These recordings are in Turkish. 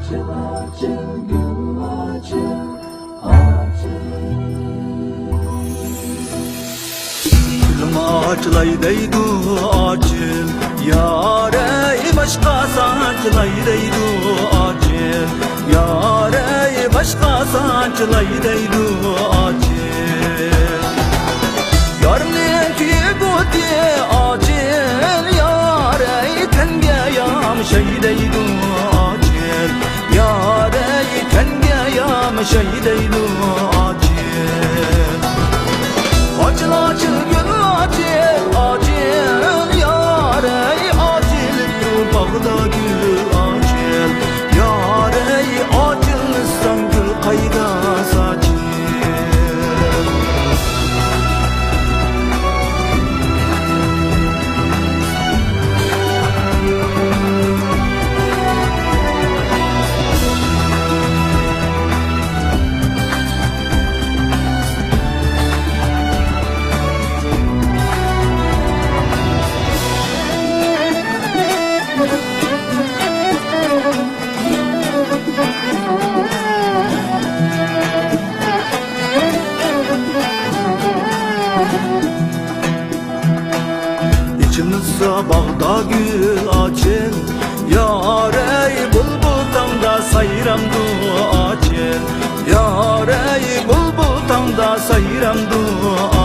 Acil acil gül acil acil Gülüm acılaydaydı acil Yare başka sancılaydaydı acil Yare başka sancılaydaydı acil İçimizde bağda gül açın Yare bulbul tamda sayram du açın Yare bulbul tamda sayram du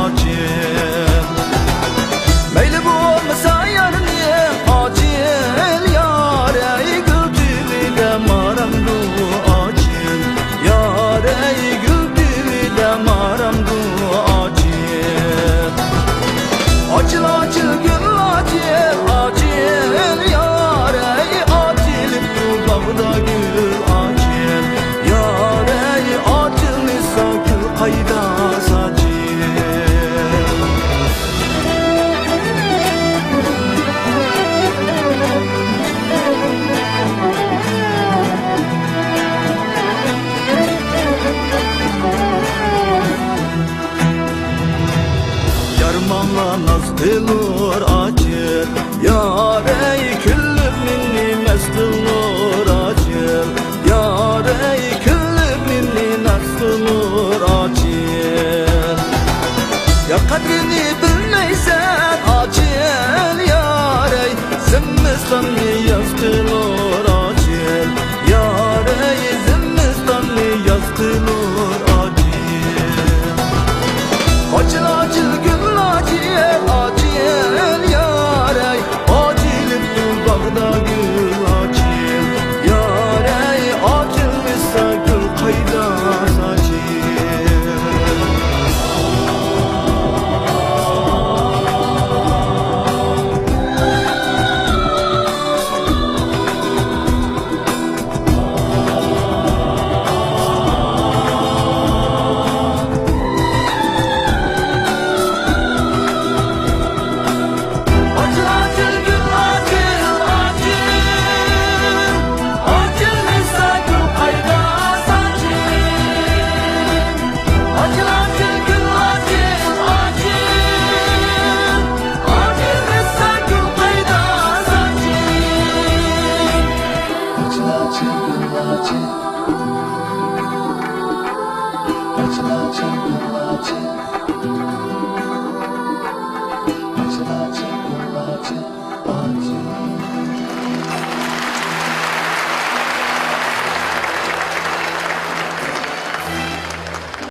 Jungle.